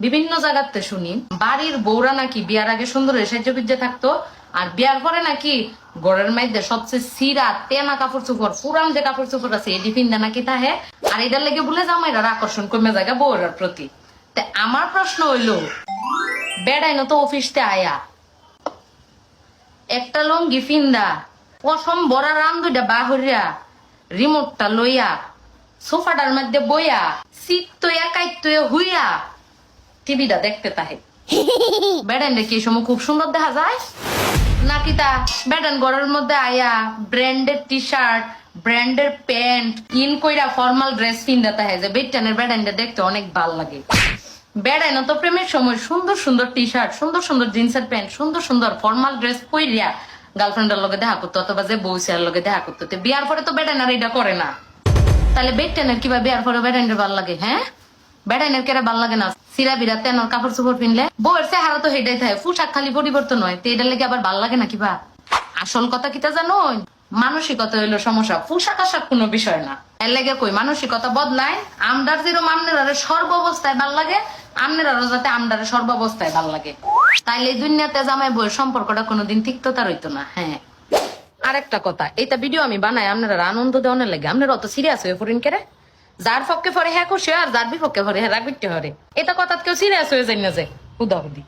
বিভিন্ন জায়গাতে শুনি, বাড়ির বউরা নাকি বিয়ার আগে সুন্দর সাহায্য বিদ্যা থাকতো, আর বিয়ার পরে নাকি গড়ের মাইধ্যে সবচেয়ে সিরা, তেনা কাপড় চোপড়, পুরান যে কাপড় চোপড় আছে এটি পিন্দা নাকি তাহে, আর এটার লেগে বলে জামাইরার আকর্ষণ কমে জায়গা বৌরার প্রতি। তা আমার প্রশ্ন হইল বেড়াইনো তো অফিসতে আয়া। একটা লঙ্গি ফিন্দা পশম বড়া রাম দুইটা বাহরিয়া, রিমোটটা লইয়া সোফাটার মধ্যে বইয়া, সিট তৈয়া কাইত হুইয়া টিভিটা দেখতে তাহে। বেডেন কি সময় খুব সুন্দর দেখা যায়? নাকি তা বেডেন ঘরের মধ্যে আয়া ব্র্যান্ডের টি শার্ট ব্র্যান্ডের প্যান্ট, ইন কইরা ফর্মাল ড্রেস পিন্দা তাহে যে বেডটানের বেডেনটা দেখতে অনেক ভালো লাগে। বেড়াইনো তো প্রেমের সময় সুন্দর সুন্দর টি শার্ট সুন্দর সুন্দর জিন্সের প্যান্ট, সুন্দর সুন্দর ফর্মাল ড্রেস পইরিয়া গার্লফ্রেন্ডের লগে দেখা করতো, অথবা যে বউসিয়ার লগে দেখা করতো, তো বিয়ার পরে তো বেড়াইনার এটা করে না। তাহলে বেডটেনের কিবা বিয়ার পরে বেড়াইনের ভালো লাগে হ্যাঁ? বেড়াইনের কেরা ভালো লাগে না? সিরা বিরা তেনর কাপড় চোপড় পিনলে? বউয়ের চেহারা তো হেডাই থাকে, পোশাক খালি পরিবর্তন হয়, তো এটার লেগে আবার ভালো লাগে না কিবা আসল কথা কিতা জানো মানসিকতা হইল সমস্যা, পোশাক আশাক কোনো বিষয় না। এর লেগে কই, মানসিকতা বদলায় আমদার যেরকম আমনেরারে সর্বাবস্থায় ভালো লাগে আমনেরারও যাতে আমদারে সর্বাবস্থায় ভালো লাগে। তাইলে দুনিয়াতে জামাই বউয়ের সম্পর্কটা কোনোদিন তিক্ততা তার হইতো না হ্যাঁ? আরেকটা কথা, এইটা ভিডিও আমি বানাই, আপনারা আনন্দ দেওয়ার লাগে। আপনারা অত সিরিয়াস হয়ে পড়েন কেরে? যার পক্ষে ফরে হ্যাঁ খুশি আর যার বিপক্ষে ফরে হ্যাঁ রাগবিতে হরে এটা কথা কেউ সিরিয়াস হয়ে যায় না যে হুদাহুদি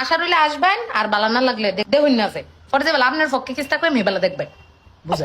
আশা রইলে আসবেন, আর বালা না লাগলে দেখুন না যে। পরে যে আপনার পক্ষে কিস্তা করে মেয়ে বেলা দেখবেন। বুঝা